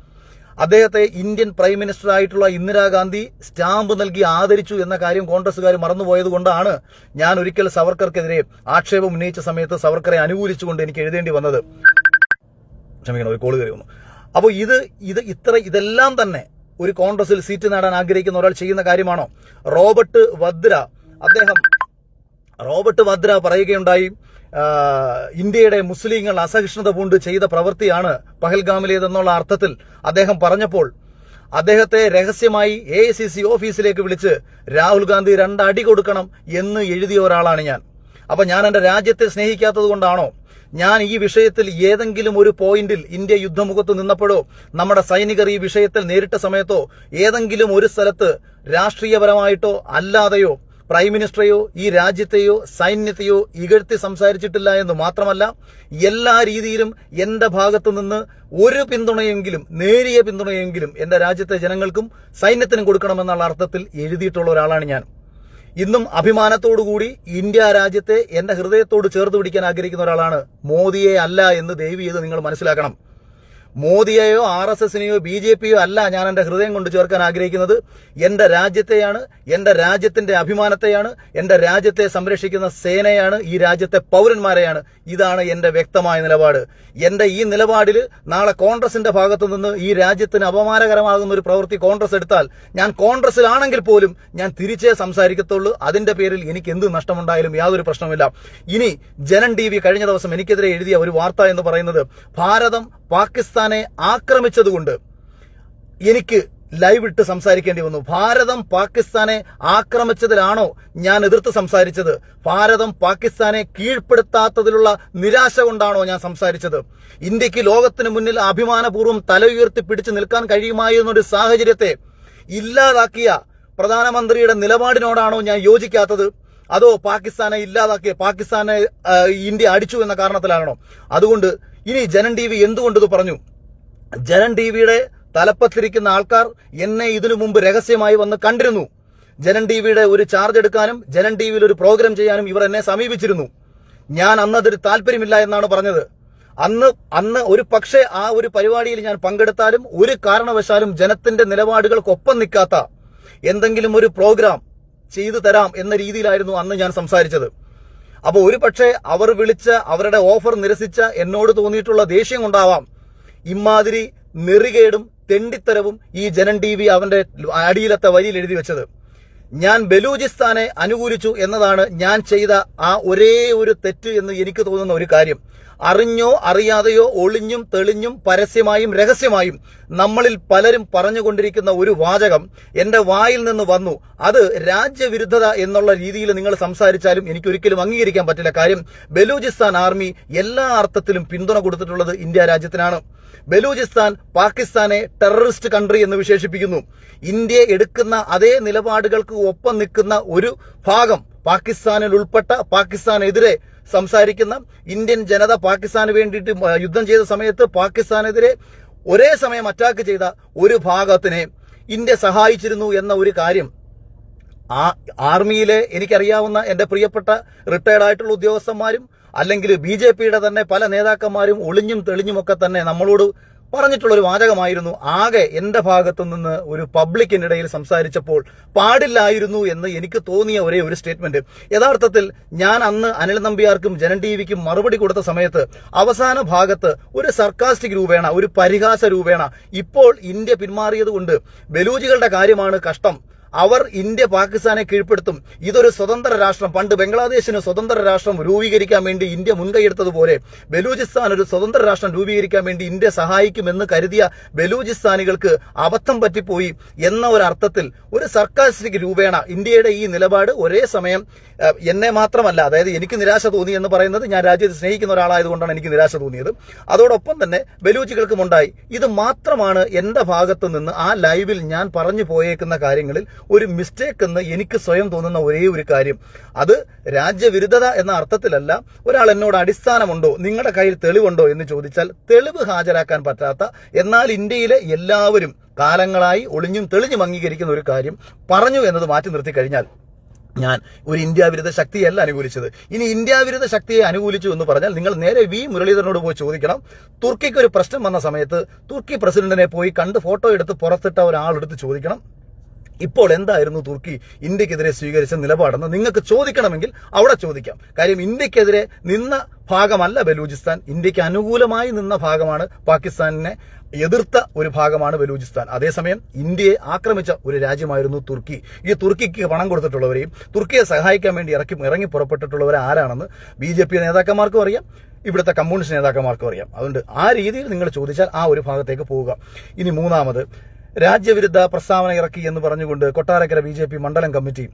അദ്ദേഹത്തെ ഇന്ത്യൻ പ്രൈം മിനിസ്റ്റർ ആയിട്ടുള്ള ഇന്ദിരാഗാന്ധി സ്റ്റാമ്പ് നൽകി ആദരിച്ചു എന്ന കാര്യം കോൺഗ്രസ്സുകാർ മറന്നുപോയത് കൊണ്ടാണ് ഞാൻ ഒരിക്കൽ സവർക്കർക്കെതിരെ ആക്ഷേപം ഉന്നയിച്ച സമയത്ത് സവർക്കറെ അനുകൂലിച്ചുകൊണ്ട് എനിക്ക് എഴുതേണ്ടി വന്നത്. ക്ഷമിക്കണം ഒരു കോൾ കയറി വന്നു. അപ്പോൾ ഇത് ഇത് ഇത്ര ഇതെല്ലാം തന്നെ ഒരു കോൺഗ്രസിൽ സീറ്റ് നേടാൻ ആഗ്രഹിക്കുന്ന ഒരാൾ ചെയ്യുന്ന കാര്യമാണോ? റോബർട്ട് വദ്ര അദ്ദേഹം റോബർട്ട് വദ്ര പറയുകയുണ്ടായി ഇന്ത്യയുടെ മുസ്ലിങ്ങൾ അസഹിഷ്ണുത പൂണ്ട് ചെയ്ത പ്രവൃത്തിയാണ് പഹൽഗാമിലേതെന്നുള്ള അർത്ഥത്തിൽ അദ്ദേഹം പറഞ്ഞപ്പോൾ അദ്ദേഹത്തെ രഹസ്യമായി എ സി സി ഓഫീസിലേക്ക് വിളിച്ച് രാഹുൽ ഗാന്ധി രണ്ടടി കൊടുക്കണം എന്ന് എഴുതിയ ഒരാളാണ് ഞാൻ. അപ്പൊ ഞാൻ എന്റെ രാജ്യത്തെ സ്നേഹിക്കാത്തത് കൊണ്ടാണോ? ഞാൻ ഈ വിഷയത്തിൽ ഏതെങ്കിലും ഒരു പോയിന്റിൽ ഇന്ത്യ യുദ്ധമുഖത്ത് നിന്നപ്പോഴോ നമ്മുടെ സൈനികർ ഈ വിഷയത്തിൽ നേരിട്ട സമയത്തോ ഏതെങ്കിലും ഒരു സ്ഥലത്ത് രാഷ്ട്രീയപരമായിട്ടോ അല്ലാതെയോ പ്രൈം മിനിസ്റ്ററെയോ ഈ രാജ്യത്തെയോ സൈന്യത്തെയോ ഇകഴ്ത്തി സംസാരിച്ചിട്ടില്ല എന്ന് മാത്രമല്ല എല്ലാ രീതിയിലും എന്റെ ഭാഗത്തു നിന്ന് ഒരു പിന്തുണയെങ്കിലും നേരിയ പിന്തുണയെങ്കിലും എന്റെ രാജ്യത്തെ ജനങ്ങൾക്കും സൈന്യത്തിനും കൊടുക്കണമെന്നുള്ള അർത്ഥത്തിൽ എഴുതിയിട്ടുള്ള ഒരാളാണ് ഞാൻ. ഇന്നും അഭിമാനത്തോടുകൂടി ഇന്ത്യ രാജ്യത്തെ എന്റെ ഹൃദയത്തോട് ചേർത്ത് പിടിക്കാൻ ആഗ്രഹിക്കുന്ന ഒരാളാണ് മോദിയെ അല്ല എന്ന് ദയവ് ചെയ്ത് നിങ്ങൾ മനസ്സിലാക്കണം. മോദിയെയോ ആർ എസ് എസിനെയോ ബി ജെ പിയോ അല്ല ഞാൻ എന്റെ ഹൃദയം കൊണ്ട് ചേർക്കാൻ ആഗ്രഹിക്കുന്നത്. എന്റെ രാജ്യത്തെയാണ് എന്റെ രാജ്യത്തിന്റെ അഭിമാനത്തെയാണ് എന്റെ രാജ്യത്തെ സംരക്ഷിക്കുന്ന സേനയാണ് ഈ രാജ്യത്തെ പൗരന്മാരെയാണ്. ഇതാണ് എന്റെ വ്യക്തമായ നിലപാട്. എന്റെ ഈ നിലപാടിൽ നാളെ കോൺഗ്രസിന്റെ ഭാഗത്തു നിന്ന് ഈ രാജ്യത്തിന് അപമാനകരമാകുന്ന ഒരു പ്രവൃത്തി കോൺഗ്രസ് എടുത്താൽ ഞാൻ കോൺഗ്രസിലാണെങ്കിൽ പോലും ഞാൻ തിരിച്ചേ സംസാരിക്കത്തുള്ളൂ. അതിന്റെ പേരിൽ എനിക്ക് എന്ത് നഷ്ടമുണ്ടായാലും യാതൊരു പ്രശ്നമില്ല ഇനി ജനൻ ടി കഴിഞ്ഞ ദിവസം എനിക്കെതിരെ എഴുതിയ ഒരു വാർത്ത എന്ന് പറയുന്നത് ഭാരതം പാകിസ്ഥാനെ ആക്രമിച്ചതുകൊണ്ട് എനിക്ക് ലൈവ് ഇട്ട് സംസാരിക്കേണ്ടി വന്നു. ഭാരതം പാകിസ്ഥാനെ ആക്രമിച്ചതിലാണോ ഞാൻ എതിർത്ത് സംസാരിച്ചത്? ഭാരതം പാകിസ്ഥാനെ കീഴ്പ്പെടുത്താത്തതിലുള്ള നിരാശ കൊണ്ടാണോ ഞാൻ സംസാരിച്ചത്? ഇന്ത്യയ്ക്ക് ലോകത്തിന് മുന്നിൽ അഭിമാനപൂർവം തല ഉയർത്തി പിടിച്ചു നിൽക്കാൻ കഴിയുമായിരുന്നൊരു സാഹചര്യത്തെ ഇല്ലാതാക്കിയ പ്രധാനമന്ത്രിയുടെ നിലപാടിനോടാണോ ഞാൻ യോജിക്കാത്തത്? അതോ പാകിസ്ഥാനെ ഇല്ലാതാക്കിയ പാകിസ്ഥാനെ ഇന്ത്യ അടിച്ചു എന്ന കാരണത്തിലാണോ? അതുകൊണ്ട് ഇനി ജനൻ ടി വി എന്തുകൊണ്ടത് പറഞ്ഞു? ജനൻ ടി വിയുടെ തലപ്പത്തിരിക്കുന്ന ആൾക്കാർ എന്നെ ഇതിനു മുമ്പ് രഹസ്യമായി വന്ന് കണ്ടിരുന്നു. ജനൻ ടി വിയുടെ ഒരു ചാർജ് എടുക്കാനും ജനൻ ടി വിയിൽ ഒരു പ്രോഗ്രാം ചെയ്യാനും ഇവർ എന്നെ സമീപിച്ചിരുന്നു. ഞാൻ അന്ന് അതൊരു താല്പര്യമില്ല എന്നാണ് പറഞ്ഞത്. അന്ന് അന്ന് ഒരു പക്ഷേ ആ ഒരു പരിപാടിയിൽ ഞാൻ പങ്കെടുത്താലും ഒരു കാരണവശാലും ജനത്തിന്റെ നിലപാടുകൾക്കൊപ്പം നിൽക്കാത്ത എന്തെങ്കിലും ഒരു പ്രോഗ്രാം ചെയ്തു തരാം എന്ന രീതിയിലായിരുന്നു അന്ന് ഞാൻ സംസാരിച്ചത്. അപ്പോൾ ഒരു പക്ഷേ അവർ വിളിച്ച അവരുടെ ഓഫർ നിരസിച്ച എന്നോട് തോന്നിയിട്ടുള്ള ദേഷ്യം കൊണ്ടാവാം. ഇമാതിരി നെറികേടും തെണ്ടിത്തരവും ഈ ജനൻ ടി വി അവന്റെ അടിയിലത്തെ വരിയിൽ എഴുതി വെച്ചത്. ഞാൻ ബലൂചിസ്ഥാനെ അനുകൂലിച്ചു എന്നതാണ് ഞാൻ ചെയ്ത ആ ഒരേ ഒരു തെറ്റ് എന്ന് എനിക്ക് തോന്നുന്ന ഒരു കാര്യം. അറിഞ്ഞോ അറിയാതെയോ ഒളിഞ്ഞും തെളിഞ്ഞും പരസ്യമായും രഹസ്യമായും നമ്മളിൽ പലരും പറഞ്ഞുകൊണ്ടിരിക്കുന്ന ഒരു വാചകം എന്റെ വായിൽ നിന്ന് വന്നു. അത് രാജ്യവിരുദ്ധത എന്നുള്ള രീതിയിൽ നിങ്ങൾ സംസാരിച്ചാലും എനിക്ക് ഒരിക്കലും അംഗീകരിക്കാൻ പറ്റില്ല. കാര്യം ബലൂചിസ്ഥാൻ ആർമി എല്ലാ അർത്ഥത്തിലും പിന്തുണ കൊടുത്തിട്ടുള്ളത് ഇന്ത്യ രാജ്യത്തിനാണ്. ബലൂചിസ്ഥാൻ പാകിസ്ഥാനെ ടെററിസ്റ്റ് കൺട്രി എന്ന് വിശേഷിപ്പിക്കുന്നു. ഇന്ത്യ എടുക്കുന്ന അതേ നിലപാടുകൾക്ക് ഒപ്പം നിൽക്കുന്ന ഒരു ഭാഗം പാകിസ്ഥാനിൽ ഉൾപ്പെട്ട പാകിസ്ഥാനെതിരെ സംസാരിക്കുന്ന ഇന്ത്യൻ ജനത പാകിസ്ഥാന് വേണ്ടിയിട്ട് യുദ്ധം ചെയ്ത സമയത്ത് പാകിസ്ഥാനെതിരെ ഒരേ സമയം അറ്റാക്ക് ചെയ്ത ഒരു ഭാഗത്തിനെ ഇന്ത്യ സഹായിച്ചിരുന്നു എന്ന ഒരു കാര്യം ആ ആർമിയിലെ എനിക്കറിയാവുന്ന എന്റെ പ്രിയപ്പെട്ട റിട്ടയർഡ് ആയിട്ടുള്ള ഉദ്യോഗസ്ഥന്മാരും അല്ലെങ്കിൽ ബി ജെ പിയുടെ തന്നെ പല നേതാക്കന്മാരും ഒളിഞ്ഞും തെളിഞ്ഞുമൊക്കെ തന്നെ നമ്മളോട് പറഞ്ഞിട്ടുള്ള ഒരു വാചകമായിരുന്നു ആകെ എന്റെ ഭാഗത്തു നിന്ന് ഒരു പബ്ലിക്കിനിടയിൽ സംസാരിച്ചപ്പോൾ പാടില്ലായിരുന്നു എന്ന് എനിക്ക് തോന്നിയ ഒരേ ഒരു സ്റ്റേറ്റ്മെന്റ് യഥാർത്ഥത്തിൽ ഞാൻ അന്ന് അനിൽ നമ്പിയാർക്കും ജനൻ ടി വിക്കും മറുപടി കൊടുത്ത സമയത്ത് അവസാന ഭാഗത്ത് ഒരു സർക്കാസ്റ്റിക് രൂപേണ ഒരു പരിഹാസ രൂപേണ ഇപ്പോൾ ഇന്ത്യ പിന്മാറിയത് കൊണ്ട് ബലൂജികളുടെ കാര്യമാണ് കഷ്ടം. അവർ ഇന്ത്യ പാകിസ്ഥാനെ കീഴ്പ്പെടുത്തും. ഇതൊരു സ്വതന്ത്ര രാഷ്ട്രം. പണ്ട് ബംഗ്ലാദേശിന് സ്വതന്ത്ര രാഷ്ട്രം രൂപീകരിക്കാൻ വേണ്ടി ഇന്ത്യ മുൻകൈയെടുത്തതുപോലെ ബലൂചിസ്ഥാൻ ഒരു സ്വതന്ത്ര രാഷ്ട്രം രൂപീകരിക്കാൻ വേണ്ടി ഇന്ത്യ സഹായിക്കുമെന്ന് കരുതിയ ബലൂചിസ്ഥാനികൾക്ക് അബദ്ധം പറ്റിപ്പോയി എന്ന ഒരു അർത്ഥത്തിൽ ഒരു സർക്കാസ്റ്റിക് രൂപേണ ഇന്ത്യയുടെ ഈ നിലപാട് ഒരേ സമയം എന്നെ മാത്രമല്ല അതായത് എനിക്ക് നിരാശ തോന്നി എന്ന് പറയുന്നത് ഞാൻ രാജ്യത്തെ സ്നേഹിക്കുന്ന ഒരാളായതുകൊണ്ടാണ് എനിക്ക് നിരാശ തോന്നിയത്. അതോടൊപ്പം തന്നെ ബലൂചികൾക്കും ഉണ്ടായി. ഇത് മാത്രമാണ് എന്റെ ഭാഗത്തു നിന്ന് ആ ലൈവിൽ ഞാൻ പറഞ്ഞു പോയേക്കുന്ന കാര്യങ്ങളിൽ ഒരു മിസ്റ്റേക്ക് എന്ന് എനിക്ക് സ്വയം തോന്നുന്ന ഒരേ ഒരു കാര്യം. അത് രാജ്യവിരുദ്ധത എന്ന അർത്ഥത്തിലല്ല ഒരാൾ എന്നോട് അടിസ്ഥാനമുണ്ടോ നിങ്ങളുടെ കയ്യിൽ തെളിവുണ്ടോ എന്ന് ചോദിച്ചാൽ തെളിവ് ഹാജരാക്കാൻ പറ്റാത്ത എന്നാൽ ഇന്ത്യയിലെ എല്ലാവരും കാലങ്ങളായി ഒളിഞ്ഞും തെളിഞ്ഞും അംഗീകരിക്കുന്ന ഒരു കാര്യം പറഞ്ഞു എന്നത് മാറ്റി നിർത്തി കഴിഞ്ഞാൽ ഞാൻ ഒരു ഇന്ത്യ വിരുദ്ധ ശക്തിയല്ല അനുകൂലിച്ചത്. ഇനി ഇന്ത്യ വിരുദ്ധ ശക്തിയെ അനുകൂലിച്ചു എന്ന് പറഞ്ഞാൽ നിങ്ങൾ നേരെ വി. മുരളീധരനോട് പോയി ചോദിക്കണം. തുർക്കിക്ക് ഒരു പ്രശ്നം വന്ന സമയത്ത് തുർക്കി പ്രസിഡന്റിനെ പോയി കണ്ട് ഫോട്ടോ എടുത്ത് പുറത്തിട്ട ഒരാളെടുത്ത് ചോദിക്കണം. ഇപ്പോൾ എന്തായിരുന്നു തുർക്കി? ഇന്ത്യക്കെതിരെ സ്വീകരിച്ച നിലപാടെന്ന് നിങ്ങൾക്ക് ചോദിക്കണമെങ്കിൽ അവിടെ ചോദിക്കാം. കാര്യം ഇന്ത്യക്കെതിരെ നിന്ന ഭാഗമല്ല ബലൂചിസ്ഥാൻ. ഇന്ത്യയ്ക്ക് അനുകൂലമായി നിന്ന ഭാഗമാണ് പാകിസ്ഥാനിനെ എതിർത്ത ഒരു ഭാഗമാണ് ബലൂചിസ്ഥാൻ. അതേസമയം ഇന്ത്യയെ ആക്രമിച്ച ഒരു രാജ്യമായിരുന്നു തുർക്കി. ഈ തുർക്കിക്ക് പണം കൊടുത്തിട്ടുള്ളവരെയും തുർക്കിയെ സഹായിക്കാൻ വേണ്ടി ഇറക്കി ഇറങ്ങി പുറപ്പെട്ടിട്ടുള്ളവർ ആരാണെന്ന് ബി ജെ പി നേതാക്കന്മാർക്കും അറിയാം. ഇവിടുത്തെ കമ്മ്യൂണിസ്റ്റ് നേതാക്കന്മാർക്കും അറിയാം. അതുകൊണ്ട് ആ രീതിയിൽ നിങ്ങൾ ചോദിച്ചാൽ ആ ഒരു ഭാഗത്തേക്ക് പോവുക. ഇനി മൂന്നാമത് രാജ്യവിരുദ്ധ പ്രസ്താവന ഇറക്കി എന്ന് പറഞ്ഞുകൊണ്ട് കൊട്ടാരക്കര ബി ജെ പി മണ്ഡലം കമ്മിറ്റി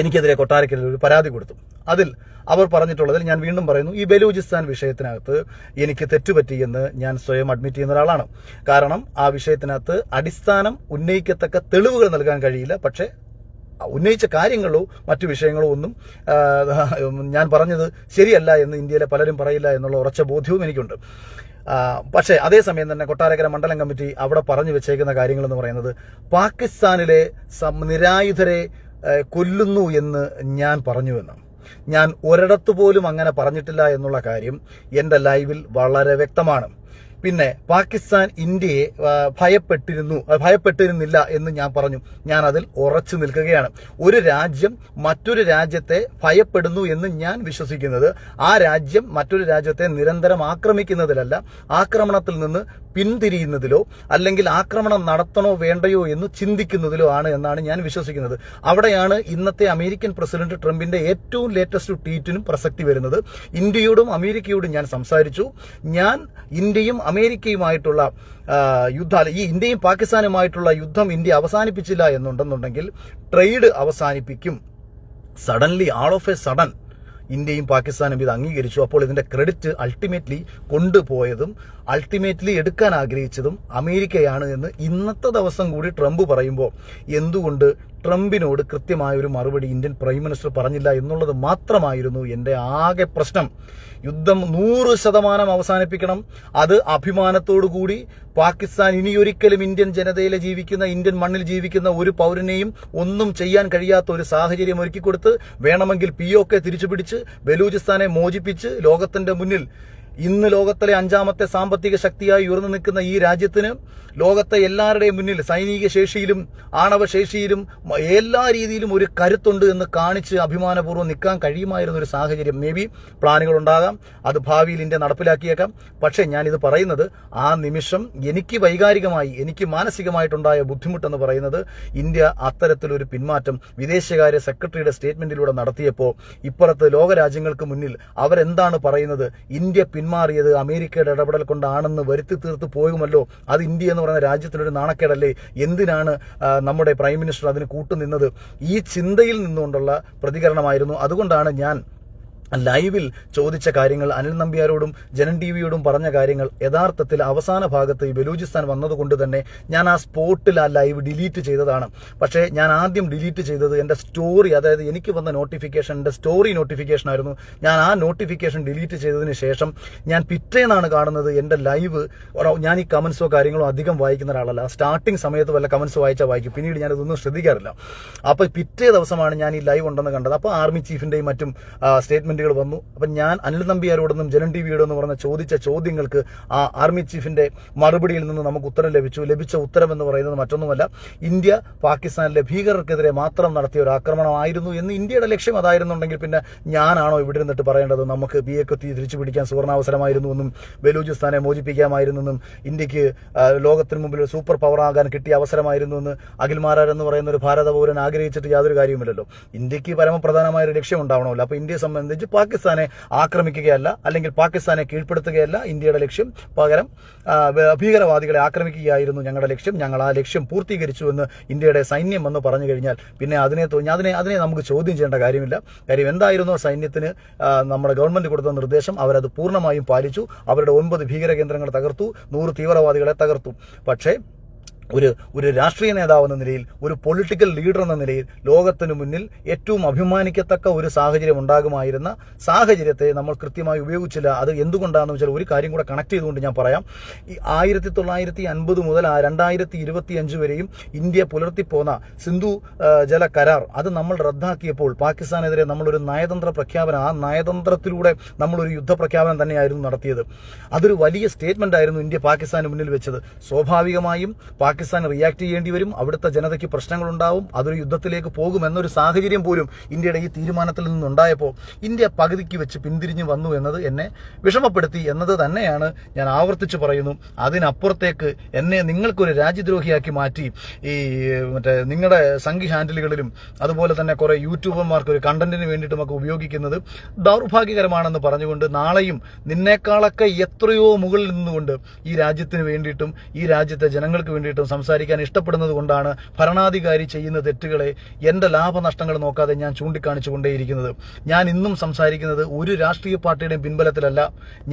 എനിക്കെതിരെ കൊട്ടാരക്കരയിൽ ഒരു പരാതി കൊടുത്തു. അതിൽ അവർ പറഞ്ഞിട്ടുള്ളതിൽ ഞാൻ വീണ്ടും പറയുന്നു ഈ ബലൂചിസ്ഥാൻ വിഷയത്തിനകത്ത് എനിക്ക് തെറ്റുപറ്റി എന്ന് ഞാൻ സ്വയം അഡ്മിറ്റ് ചെയ്യുന്ന ഒരാളാണ്. കാരണം ആ വിഷയത്തിനകത്ത് അടിസ്ഥാനം ഉന്നയിക്കത്തക്ക തെളിവുകൾ നൽകാൻ കഴിയില്ല. പക്ഷേ ഉന്നയിച്ച കാര്യങ്ങളോ മറ്റു വിഷയങ്ങളോ ഒന്നും ഞാൻ പറഞ്ഞത് ശരിയല്ല എന്ന് ഇന്ത്യയിലെ പലരും പറയില്ല എന്നുള്ള ഉറച്ച ബോധ്യവും എനിക്കുണ്ട്. പക്ഷേ അതേസമയം തന്നെ കൊട്ടാരക്കര മണ്ഡലം കമ്മിറ്റി അവിടെ പറഞ്ഞു വെച്ചേക്കുന്ന കാര്യങ്ങൾ എന്ന് പറയുന്നത് പാകിസ്ഥാനിലെ നിരായുധരെ കൊല്ലുന്നു എന്ന് ഞാൻ പറഞ്ഞു എന്ന്. ഞാൻ ഒരിടത്തു പോലും അങ്ങനെ പറഞ്ഞിട്ടില്ല എന്നുള്ള കാര്യം എന്റെ ലൈവിൽ വളരെ വ്യക്തമാണ്. പിന്നെ പാകിസ്ഥാൻ ഇന്ത്യയെ ഭയപ്പെട്ടിരുന്നു. ഭയപ്പെട്ടിരുന്നില്ല എന്ന് ഞാൻ പറഞ്ഞു. ഞാൻ അതിൽ ഉറച്ചു നിൽക്കുകയാണ്. ഒരു രാജ്യം മറ്റൊരു രാജ്യത്തെ ഭയപ്പെടുന്നു എന്ന് ഞാൻ വിശ്വസിക്കുന്നത് ആ രാജ്യം മറ്റൊരു രാജ്യത്തെ നിരന്തരം ആക്രമിക്കുന്നതിലല്ല ആക്രമണത്തിൽ നിന്ന് പിന്തിരിയുന്നതിലോ അല്ലെങ്കിൽ ആക്രമണം നടത്തണോ വേണ്ടയോ എന്ന് ചിന്തിക്കുന്നതിലോ ആണ് എന്നാണ് ഞാൻ വിശ്വസിക്കുന്നത്. അവിടെയാണ് ഇന്നത്തെ അമേരിക്കൻ പ്രസിഡന്റ് ട്രംപിന്റെ ഏറ്റവും ലേറ്റസ്റ്റ് ട്വീറ്റിനും പ്രസക്തി വരുന്നത്. ഇന്ത്യയോടും അമേരിക്കയോടും ഞാൻ സംസാരിച്ചു. ഞാൻ ഇന്ത്യയും അമേരിക്കയുമായിട്ടുള്ള യുദ്ധ ഈ ഇന്ത്യയും പാകിസ്ഥാനുമായിട്ടുള്ള യുദ്ധം ഇന്ത്യ അവസാനിപ്പിച്ചില്ല എന്നുണ്ടെന്നുണ്ടെങ്കിൽ ട്രേഡ് അവസാനിപ്പിക്കും. Suddenly all of a sudden ഇന്ത്യയും പാകിസ്ഥാനും ഇത് അംഗീകരിച്ചു. അപ്പോൾ ഇതിന്റെ ക്രെഡിറ്റ് അൾട്ടിമേറ്റ്ലി കൊണ്ടുപോയതും അൾട്ടിമേറ്റ്ലി എടുക്കാൻ ആഗ്രഹിച്ചതും അമേരിക്കയാണ് എന്ന് ഇന്നത്തെ ദിവസം കൂടി ട്രംപ് പറയുമ്പോൾ എന്തുകൊണ്ട് ട്രംപിനോട് കൃത്യമായ ഒരു മറുപടി ഇന്ത്യൻ പ്രൈം മിനിസ്റ്റർ പറഞ്ഞില്ല എന്നുള്ളത് മാത്രമായിരുന്നു എന്റെ ആകെ പ്രശ്നം. യുദ്ധം നൂറ് ശതമാനം അവസാനിപ്പിക്കണം. അത് അഭിമാനത്തോടു കൂടി പാകിസ്ഥാൻ ഇനിയൊരിക്കലും ഇന്ത്യൻ ജനതയിലെ ജീവിക്കുന്ന ഇന്ത്യൻ മണ്ണിൽ ജീവിക്കുന്ന ഒരു പൗരനെയും ഒന്നും ചെയ്യാൻ കഴിയാത്ത ഒരു സാഹചര്യം ഒരുക്കിക്കൊടുത്ത് വേണമെങ്കിൽ പി ഒ കെ തിരിച്ചുപിടിച്ച് ബലൂചിസ്ഥാനെ മോചിപ്പിച്ച് ലോകത്തിന്റെ മുന്നിൽ ഇന്ന് ലോകത്തിലെ അഞ്ചാമത്തെ സാമ്പത്തിക ശക്തിയായി ഉയർന്നു നിൽക്കുന്ന ഈ രാജ്യത്തിന് ലോകത്തെ എല്ലാവരുടെയും മുന്നിൽ സൈനിക ശേഷിയിലും ആണവ ശേഷിയിലും എല്ലാ രീതിയിലും ഒരു കരുത്തുണ്ട് എന്ന് കാണിച്ച് അഭിമാനപൂർവം നിൽക്കാൻ കഴിയുമായിരുന്ന ഒരു സാഹചര്യം. മേ ബി പ്ലാനുകൾ ഉണ്ടാകാം അത് ഭാവിയിൽ ഇന്ത്യ നടപ്പിലാക്കിയേക്കാം. പക്ഷേ ഞാനിത് പറയുന്നത് ആ നിമിഷം എനിക്ക് വൈകാരികമായി എനിക്ക് മാനസികമായിട്ടുണ്ടായ ബുദ്ധിമുട്ടെന്ന് പറയുന്നത് ഇന്ത്യ അത്തരത്തിലൊരു പിന്മാറ്റം വിദേശകാര്യ സെക്രട്ടറിയുടെ സ്റ്റേറ്റ്മെന്റിലൂടെ നടത്തിയപ്പോൾ ഇപ്പുറത്ത് ലോകരാജ്യങ്ങൾക്ക് മുന്നിൽ അവരെന്താണ് പറയുന്നത്? ഇന്ത്യ പിന്മാറിയത് അമേരിക്കയുടെ ഇടപെടൽ കൊണ്ടാണെന്ന് വരുത്തി തീർത്ത് പോകുമല്ലോ അത് ഇന്ത്യ എന്ന് പറയുന്ന രാജ്യത്തിനൊരു നാണക്കേടല്ലേ? എന്തിനാണ് നമ്മുടെ പ്രൈം മിനിസ്റ്റർ അതിന് കൂട്ടുനിന്നത്? ഈ ചിന്തയിൽ നിന്നുകൊണ്ടുള്ള പ്രതികരണമായിരുന്നു. അതുകൊണ്ടാണ് ഞാൻ ലൈവിൽ ചോദിച്ച കാര്യങ്ങൾ അനിൽ നമ്പ്യാരോടും ജനൻ ടി വിയോടും പറഞ്ഞ കാര്യങ്ങൾ യഥാർത്ഥത്തിൽ അവസാന ഭാഗത്ത് ഈ ബലൂചിസ്ഥാൻ വന്നതുകൊണ്ട് തന്നെ ഞാൻ ആ സ്പോട്ടിൽ ആ ലൈവ് ഡിലീറ്റ് ചെയ്തതാണ്. പക്ഷേ ഞാൻ ആദ്യം ഡിലീറ്റ് ചെയ്തത് എന്റെ സ്റ്റോറി അതായത് എനിക്ക് വന്ന നോട്ടിഫിക്കേഷൻ എന്റെ സ്റ്റോറി നോട്ടിഫിക്കേഷൻ ആയിരുന്നു. ഞാൻ ആ നോട്ടിഫിക്കേഷൻ ഡിലീറ്റ് ചെയ്തതിന് ശേഷം ഞാൻ പിറ്റേന്നാണ് കാണുന്നത് എന്റെ ലൈവ്. ഞാൻ ഈ കമൻസോ കാര്യങ്ങളോ അധികം വായിക്കുന്ന ഒരാളല്ല. സ്റ്റാർട്ടിങ് സമയത്ത് വല്ല കമൻസ് വായിച്ചാൽ വായിക്കും. പിന്നീട് ഞാൻ ഇതൊന്നും ശ്രദ്ധിക്കാറില്ല. അപ്പോൾ പിറ്റേ ദിവസമാണ് ഞാൻ ഈ ലൈവ് ഉണ്ടെന്ന് കണ്ടത്. അപ്പോൾ ആർമി ചീഫിന്റെയും മറ്റും സ്റ്റേറ്റ്മെന്റുകൾ വന്നു. അപ്പം ഞാൻ അനിൽ നമ്പിയാരോടൊന്നും ജനം ടി വിയോടൊന്നും പറഞ്ഞ ചോദിച്ച ചോദ്യങ്ങൾക്ക് ആ ആർമി ചീഫിന്റെ മറുപടിയിൽ നിന്ന് നമുക്ക് ഉത്തരം ലഭിച്ചു. ലഭിച്ച ഉത്തരം എന്ന് പറയുന്നത് മറ്റൊന്നുമല്ല. ഇന്ത്യ പാകിസ്ഥാനിലെ ഭീകരർക്കെതിരെ മാത്രം നടത്തിയ ഒരു ആക്രമണമായിരുന്നു എന്ന് ഇന്ത്യയുടെ ലക്ഷ്യം അതായിരുന്നുണ്ടെങ്കിൽ പിന്നെ ഞാനാണോ ഇവിടെ നിന്നിട്ട് പറയേണ്ടത്? നമുക്ക് ബി എ കൊത്തി തിരിച്ചു പിടിക്കാൻ സുവർണാവസരമായിരുന്നു എന്നും ബലൂചിസ്ഥാനെ മോചിപ്പിക്കാമായിരുന്നെന്നും ഇന്ത്യയ്ക്ക് ലോകത്തിന് മുമ്പിൽ ഒരു സൂപ്പർ പവർ ആകാൻ കിട്ടിയ അവസരമായിരുന്നു എന്ന് അഖിൽ മാരാർ എന്ന് പറയുന്ന ഒരു ഭാരത പൗരൻ ആഗ്രഹിച്ചിട്ട് യാതൊരു കാര്യവുമില്ലല്ലോ. ഇന്ത്യയ്ക്ക് പരമപ്രധാനമായ ഒരു ലക്ഷ്യം ഉണ്ടാവണമല്ലോ. അപ്പോൾ ഇന്ത്യയെ സംബന്ധിച്ച് പാകിസ്ഥാനെ ആക്രമിക്കുകയല്ല അല്ലെങ്കിൽ പാകിസ്ഥാനെ കീഴ്പ്പെടുത്തുകയല്ല ഇന്ത്യയുടെ ലക്ഷ്യം. പകരം ഭീകരവാദികളെ ആക്രമിക്കുകയായിരുന്നു ഞങ്ങളുടെ ലക്ഷ്യം. ഞങ്ങൾ ആ ലക്ഷ്യം പൂർത്തീകരിച്ചു എന്ന് ഇന്ത്യയുടെ സൈന്യം എന്ന് പറഞ്ഞു കഴിഞ്ഞാൽ പിന്നെ അതിനെ അതിനെ അതിനെ നമുക്ക് ചോദ്യം ചെയ്യേണ്ട കാര്യമില്ല. കാര്യം എന്തായിരുന്നു സൈന്യത്തിന് നമ്മുടെ ഗവൺമെന്റ് കൊടുത്ത നിർദ്ദേശം. അവരത് പൂർണമായും പാലിച്ചു. അവരുടെ ഒൻപത് ഭീകര കേന്ദ്രങ്ങൾ തകർത്തു. നൂറ് തീവ്രവാദികളെ തകർത്തു. പക്ഷേ ഒരു ഒരു രാഷ്ട്രീയ നേതാവ് എന്ന നിലയിൽ ഒരു പൊളിറ്റിക്കൽ ലീഡർ എന്ന നിലയിൽ ലോകത്തിന് മുന്നിൽ ഏറ്റവും അഭിമാനിക്കത്തക്ക ഒരു സാഹചര്യം ഉണ്ടാകുമായിരുന്ന സാഹചര്യത്തെ നമ്മൾ കൃത്യമായി ഉപയോഗിച്ചില്ല. അത് എന്തുകൊണ്ടാണെന്ന് വെച്ചാൽ ഒരു കാര്യം കൂടെ കണക്ട് ചെയ്തുകൊണ്ട് ഞാൻ പറയാം. ഈ ആയിരത്തി തൊള്ളായിരത്തി അൻപത് മുതൽ രണ്ടായിരത്തി ഇരുപത്തി അഞ്ച് വരെയും ഇന്ത്യ പുലർത്തിപ്പോന്ന സിന്ധു ജല കരാർ അത് നമ്മൾ റദ്ദാക്കിയപ്പോൾ പാകിസ്ഥാനെതിരെ നമ്മളൊരു നയതന്ത്ര പ്രഖ്യാപനം ആ നയതന്ത്രത്തിലൂടെ നമ്മളൊരു യുദ്ധ പ്രഖ്യാപനം തന്നെയായിരുന്നു നടത്തിയത്. അതൊരു വലിയ സ്റ്റേറ്റ്മെന്റ് ആയിരുന്നു ഇന്ത്യ പാകിസ്ഥാന് മുന്നിൽ വെച്ചത്. സ്വാഭാവികമായും പാകിസ്ഥാൻ റിയാക്ട് ചെയ്യേണ്ടി വരും. അവിടുത്തെ ജനതയ്ക്ക് പ്രശ്നങ്ങളുണ്ടാവും. അതൊരു യുദ്ധത്തിലേക്ക് പോകും എന്നൊരു സാഹചര്യം പോലും ഇന്ത്യയുടെ ഈ തീരുമാനത്തിൽ നിന്നുണ്ടായപ്പോൾ ഇന്ത്യ പകുതിക്ക് വെച്ച് പിന്തിരിഞ്ഞു വന്നു എന്നത് എന്നെ വിഷമപ്പെടുത്തി എന്നത് തന്നെയാണ് ഞാൻ ആവർത്തിച്ച് പറയുന്നു. അതിനപ്പുറത്തേക്ക് എന്നെ നിങ്ങൾക്കൊരു രാജ്യദ്രോഹിയാക്കി മാറ്റി ഈ മറ്റേ നിങ്ങളുടെ സംഘി ഹാൻഡിലുകളിലും അതുപോലെ തന്നെ കുറേ യൂട്യൂബർമാർക്ക് ഒരു കണ്ടന്റിന് വേണ്ടിയിട്ടുമൊക്കെ ഉപയോഗിക്കുന്നത് ദൗർഭാഗ്യകരമാണെന്ന് പറഞ്ഞുകൊണ്ട് നാളെയും നിന്നേക്കാളൊക്കെ എത്രയോ മുകളിൽ നിന്നുകൊണ്ട് ഈ രാജ്യത്തിന് വേണ്ടിയിട്ടും ഈ രാജ്യത്തെ ജനങ്ങൾക്ക് വേണ്ടിയിട്ടും സംസാരിക്കാൻ ഇഷ്ടപ്പെടുന്നത് കൊണ്ടാണ് ഭരണാധികാരി ചെയ്യുന്ന തെറ്റുകളെ എന്റെ ലാഭനഷ്ടങ്ങൾ നോക്കാതെ ഞാൻ ചൂണ്ടിക്കാണിച്ചുകൊണ്ടേയിരിക്കുന്നത്. ഞാൻ ഇന്നും സംസാരിക്കുന്നത് ഒരു രാഷ്ട്രീയ പാർട്ടിയുടെയും പിൻബലത്തിലല്ല.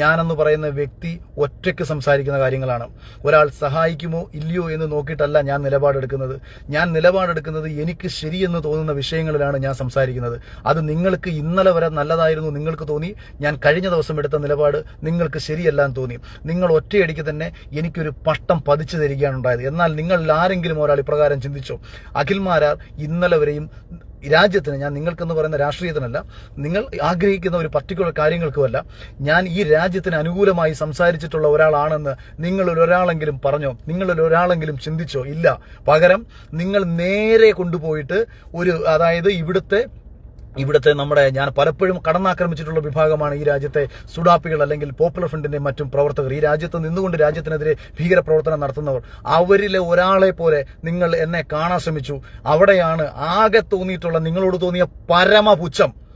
ഞാനെന്ന് പറയുന്ന വ്യക്തി ഒറ്റയ്ക്ക് സംസാരിക്കുന്ന കാര്യങ്ങളാണ്. ഒരാൾ സഹായിക്കുമോ ഇല്ലയോ എന്ന് നോക്കിയിട്ടല്ല ഞാൻ നിലപാടെടുക്കുന്നത്. ഞാൻ നിലപാടെടുക്കുന്നത് എനിക്ക് ശരിയെന്ന് തോന്നുന്ന വിഷയങ്ങളിലാണ് ഞാൻ സംസാരിക്കുന്നത്. അത് നിങ്ങൾക്ക് ഇന്നലെ വരെ നല്ലതായിരുന്നു നിങ്ങൾക്ക് തോന്നി. ഞാൻ കഴിഞ്ഞ ദിവസം എടുത്ത നിലപാട് നിങ്ങൾക്ക് ശരിയല്ലാന്ന് തോന്നി. നിങ്ങൾ ഒറ്റയടിക്ക് തന്നെ എനിക്കൊരു പഷ്ടം പതിച്ചു തരികയാണ് ഉണ്ടായത്. എന്നാൽ നിങ്ങൾ ആരെങ്കിലും ഒരാൾ ഇപ്രകാരം ചിന്തിച്ചോ? അഖിൽമാരാർ ഇന്നലെ വരെയും രാജ്യത്തിന് ഞാൻ നിങ്ങൾക്കെന്ന് പറയുന്ന രാഷ്ട്രീയത്തിനല്ല നിങ്ങൾ ആഗ്രഹിക്കുന്ന ഒരു പർട്ടിക്കുലർ കാര്യങ്ങൾക്കുമല്ല ഞാൻ ഈ രാജ്യത്തിന് അനുകൂലമായി സംസാരിച്ചിട്ടുള്ള ഒരാളാണെന്ന് നിങ്ങളിൽ ഒരാളെങ്കിലും പറഞ്ഞോ? നിങ്ങളിൽ ഒരാളെങ്കിലും ചിന്തിച്ചോ? ഇല്ല. പകരം നിങ്ങൾ നേരെ കൊണ്ടുപോയിട്ട് ഒരു അതായത് ഇവിടുത്തെ ഇവിടുത്തെ നമ്മുടെ ഞാൻ പലപ്പോഴും കടന്നാക്രമിച്ചിട്ടുള്ള വിഭാഗമാണ് ഈ രാജ്യത്തെ സുഡാപ്പികൾ അല്ലെങ്കിൽ പോപ്പുലർ ഫ്രണ്ടിന്റെ മറ്റും പ്രവർത്തകർ. ഈ രാജ്യത്ത് നിന്നുകൊണ്ട് രാജ്യത്തിനെതിരെ ഭീകരപ്രവർത്തനം നടത്തുന്നവർ. അവരിലെ ഒരാളെ പോലെ നിങ്ങൾ എന്നെ കാണാൻ ശ്രമിച്ചു. അവിടെയാണ് ആകെ തോന്നിയിട്ടുള്ള നിങ്ങളോട് തോന്നിയ പരമപുച്ഛം.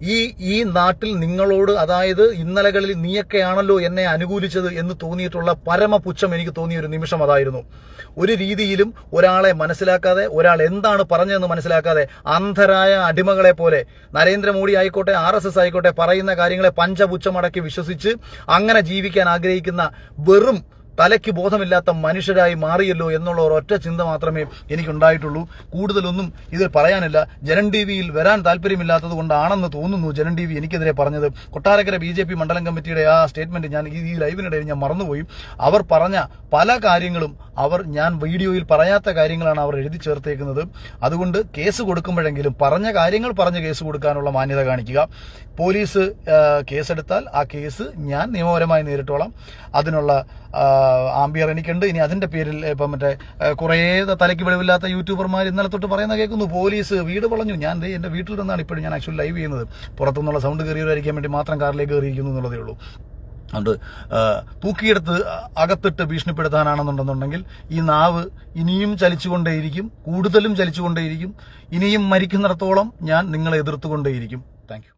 ഈ ഈ നാട്ടിൽ നിങ്ങളോട് അതായത് ഇന്നലകളിൽ നീയൊക്കെയാണല്ലോ എന്നെ അനുകൂലിച്ചത് എന്ന് തോന്നിയിട്ടുള്ള പരമപുച്ഛം എനിക്ക് തോന്നിയ ഒരു നിമിഷം അതായിരുന്നു. ഒരു രീതിയിലും ഒരാളെ മനസ്സിലാക്കാതെ ഒരാൾ എന്താണ് പറഞ്ഞതെന്ന് മനസ്സിലാക്കാതെ അന്ധരായ അടിമകളെ പോലെ നരേന്ദ്രമോദി ആയിക്കോട്ടെ ആർ എസ് എസ് ആയിക്കോട്ടെ പറയുന്ന കാര്യങ്ങളെ പഞ്ചപുച്ഛമടക്കി വിശ്വസിച്ച് അങ്ങനെ ജീവിക്കാൻ ആഗ്രഹിക്കുന്ന വെറും തലയ്ക്ക് ബോധമില്ലാത്ത മനുഷ്യരായി മാറിയല്ലോ എന്നുള്ള ഒരൊറ്റ ചിന്ത മാത്രമേ എനിക്കുണ്ടായിട്ടുള്ളൂ. കൂടുതലൊന്നും ഇതിൽ പറയാനില്ല. ജനൻ ടി വിയിൽ വരാൻ താല്പര്യമില്ലാത്തത് കൊണ്ടാണെന്ന് തോന്നുന്നു ജനൻ ടി വി എനിക്കെതിരെ പറഞ്ഞത്. കൊട്ടാരക്കര ബി ജെ പി മണ്ഡലം കമ്മിറ്റിയുടെ ആ സ്റ്റേറ്റ്മെന്റ് ഞാൻ ഈ ലൈവിനിടയിൽ ഞാൻ മറന്നുപോയി. അവർ പറഞ്ഞ പല കാര്യങ്ങളും അവർ ഞാൻ വീഡിയോയിൽ പറയാത്ത കാര്യങ്ങളാണ് അവർ എഴുതി ചേർത്തേക്കുന്നത്. അതുകൊണ്ട് കേസ് കൊടുക്കുമ്പോഴെങ്കിലും പറഞ്ഞ കാര്യങ്ങൾ പറഞ്ഞ് കേസ് കൊടുക്കാനുള്ള മാന്യത കാണിക്കുക. പോലീസ് കേസെടുത്താൽ ആ കേസ് ഞാൻ നിയമപരമായി നേരിട്ടോളാം. അതിനുള്ള ആംബിയർ എനിക്കുണ്ട്. ഇനി അതിന്റെ പേരിൽ ഇപ്പം മറ്റേ കുറേ തലയ്ക്ക് വെളിവില്ലാത്ത യൂട്യൂബർമാർ ഇന്നലെ തൊട്ട് പറയുന്ന കേൾക്കുന്നു. പോലീസ് വീട് വളഞ്ഞു. ഞാൻ എന്റെ വീട്ടിൽ നിന്നാണ് ഇപ്പോഴും ഞാൻ ആക്ച്വലി ലൈവ് ചെയ്യുന്നത്. പുറത്തുനിന്നുള്ള സൗണ്ട് കയറിയവരായിരിക്കാൻ വേണ്ടി മാത്രം കാറിലേക്ക് കയറിയിരിക്കുന്നു എന്നുള്ളതേ ഉള്ളൂ. അതുകൊണ്ട് തൂക്കിയെടുത്ത് അകത്തിട്ട് ഭീഷണിപ്പെടുത്താനാണെന്നുണ്ടെന്നുണ്ടെങ്കിൽ ഈ നാവ് ഇനിയും ചലിച്ചുകൊണ്ടേയിരിക്കും. കൂടുതലും ചലിച്ചുകൊണ്ടേയിരിക്കും. ഇനിയും മരിക്കുന്നിടത്തോളം ഞാൻ നിങ്ങളെ എതിർത്തുകൊണ്ടേയിരിക്കും. താങ്ക്